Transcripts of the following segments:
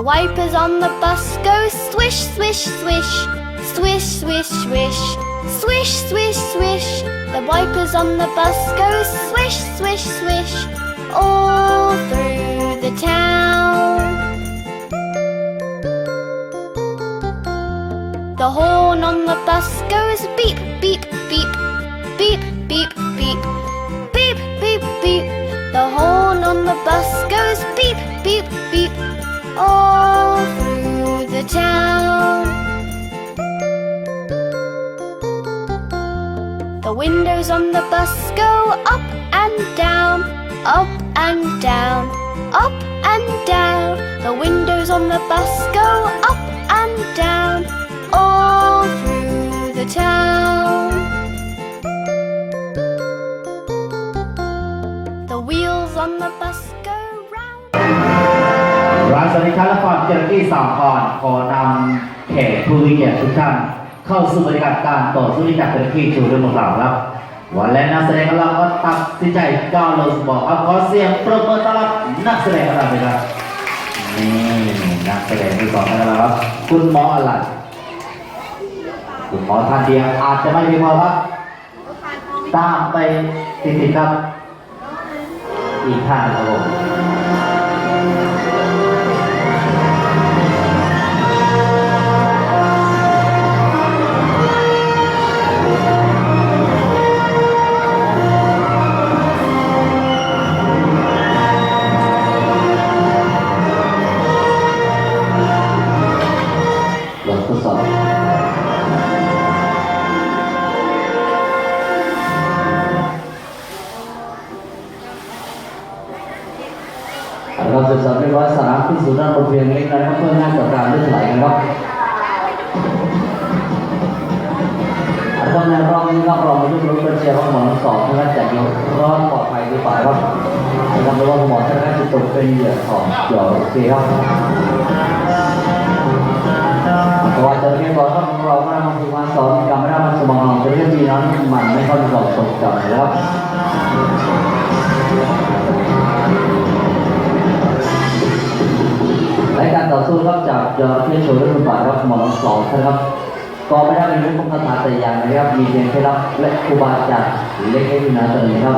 The wipers on the bus go swish, swish, swish, swish, swish, swish, swish, swish, swish. The wipers on the bus go swish, swish, swish, all through the town. The horn on the bus goes beep, beep, beep, beep, beep, beep, beep, beep, beep. The horn on the bus goes beep, beep, beep, all through the town. The windows on the bus go up and down, up and down, up and down. The windows on the bus go up สวัสดีครับละครเจรกี้สามพรขอนำแขกผู้มีเกียรติทุกท่านเข้าสู่บรรยากาศการต่อสู้ที่จากเจรกี้ชูเรื่องของเราครับ วันและนักแสดงของเราก็ตัดสินใจก้าวลงสมองครับขอเสียงปรบมือต้อนรับนักแสดงของเราเลยครับนี่นักแสดงที่สองของเราครับ คุณหมออลันคุณหมอท่านเดียวอาจจะไม่เพียงพอครับตามไปติดๆครับอีกท่านครับผม ครับจากจอร์เทียโชว์เรื่องบาทครับหมอลำสองนะครับก็ไม่ได้เป็นเรื่องของคาถาแต่อย่างนะครับ มีเพียงแค่รับและครูบาอาจารย์เล็กๆน้อยๆเท่านั้นครับ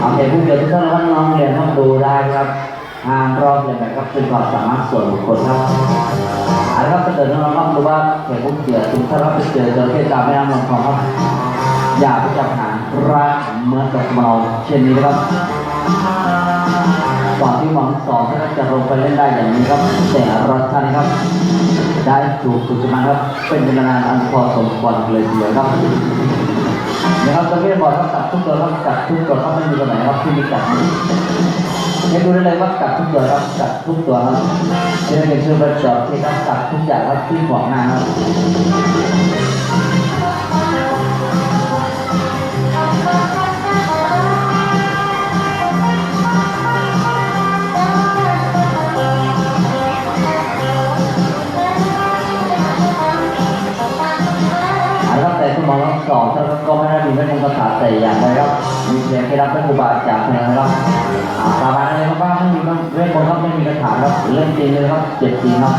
โอเคผู้เรียนทุกท่านนะครับน้องเรียนต้องดูได้ครับห้ามรอบเรียนแบบครับเป็นความสามารถส่วนบุคคลครับอาละครับเกิดน้องๆต้องดูว่าแขกผู้เกียรติทุกท่านรับไปเจอเจอเทศกาลแม่น้ำลำคลองครับอย่าไปจับหางรักเหมือนกับเมาเช่นนี้ครับ ก่อนที่หวังสองท่าจะลงไปเล่นได้อย่างนี้ครับ แต่รัท่านครับ ได้ถูกฝึกมาครับ เป็นเวลานานอันพอสมควรเลยทีเดียวครับนะครับจะไม่บอกว่าจับทุกตัวครับจับทุกตัวครับไม่มีตัวไหนครับที่มีจับให้ดูได้เลยว่ากัดทุกตัวครับกัดทุกตัวครับเชื่อเป็นชื่อประจอบที่ครับกัดทุกอย่างครับที่ขวางหน้านครับ สองท่านก็ไม่ได้มีเวทมนต์คาถาแต่อย่างใดครับ มีเพียงแค่รับเป็นครูบาจากเท่านั้นครับสาบานอะไรบ้างไม่มีเวทมนต์ครับไม่มีกระถางครับเรื่องจริงเลยครับเจ็บจริงครับ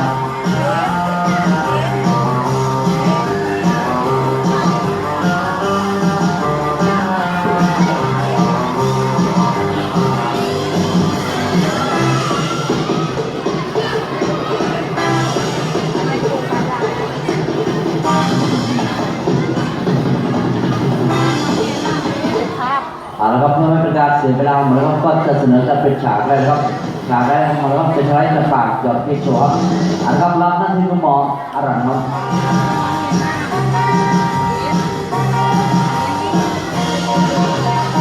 สียเวลาเหมือนกับก็จะเสนอจะเป็นฉากแรกครับฉากแรกของเราจะใช้จะปากหยอดที่ชัวร์เอาละครับรับหน้าที่คุณหมออรันครับ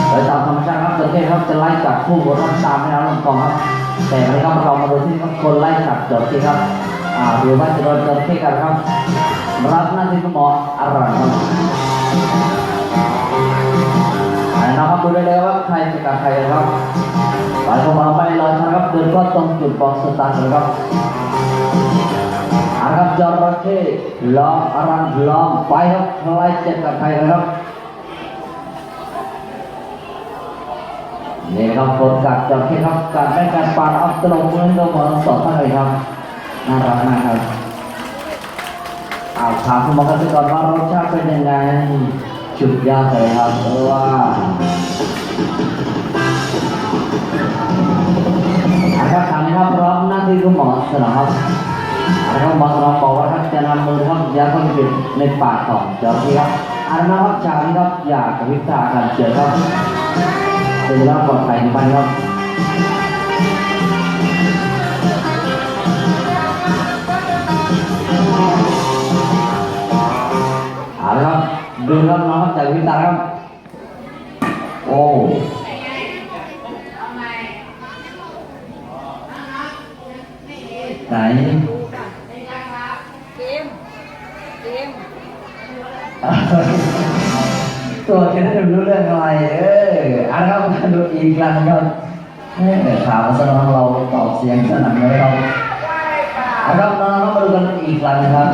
โดยตามธรรมชาติครับประเทศครับจะไล่จับผู้บริตามไม่เอาลงกองครับ แต่วันนี้ครับเรามาดูที่ครับคนไล่จับจอดที่ครับอ่าหรือว่าจะโดนจอดที่กันครับรับหน้าที่คุณหมออรันครับ นะครับดูได้เลยว่าใครจะกับใครนะครับหลายคนมาไปลอยนะครับเดินก็ตรงจุดบอกสตาร์ทนะครับอาครับจอร์เช่ลองอารันลองไปครับใครจะกับใครนะครับนี่ครับผลการจอร์เช่ครับการได้การปาดอัพตลงมือตัวหมอสองท่านเลยครับน่ารักมากครับเอาถามคุณหมอกันก่อนว่ารสชาติเป็นยังไง จุดยอดเลยครับ เพราะว่านะครับทำครับพร้อมหน้าที่คุณหมอสนอครับนะครับหมอสนอบอกว่าครับจะนำมือครับยัดเข้าไปปิดในปากของเจ้าที่ครับอันนั้นครับชานี้ครับอยากกับวิชาการเจอครับเป็นแล้วปลอดภัยในบ้านครับ ดูครับน้องครับจากวิชาครับ โอ้ไหนเกมเกมตัวแค่นั้นรู้เรื่องอะไร เอออันครับมาดูอีกครั้งครับเออถามสนองเราตอบเสียงสนั่นเลยครับอันครับน้องๆมาดูกันอีกครั้งนะครับ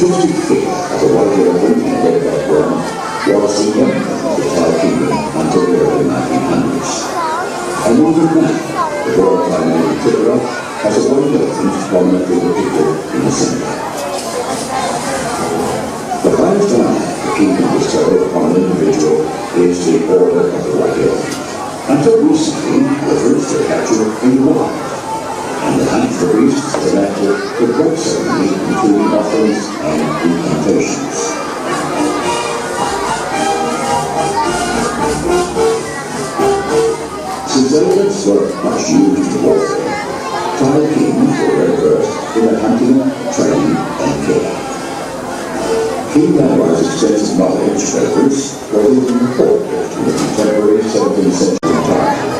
as a white girl would in the young kingdom until the early 1900s. And William Knight, the royal a the the kingdom was bestowed an individual is the Order of the White Until recently, reference to the capture of England and the for beasts was enacted with great ceremony, including offerings and incantations. Since elephants were much used in warfare, Thai kings were well versed in their hunting, training, and care. King Danwai's extensive knowledge elephants was even reported in the contemporary 17th century Thai.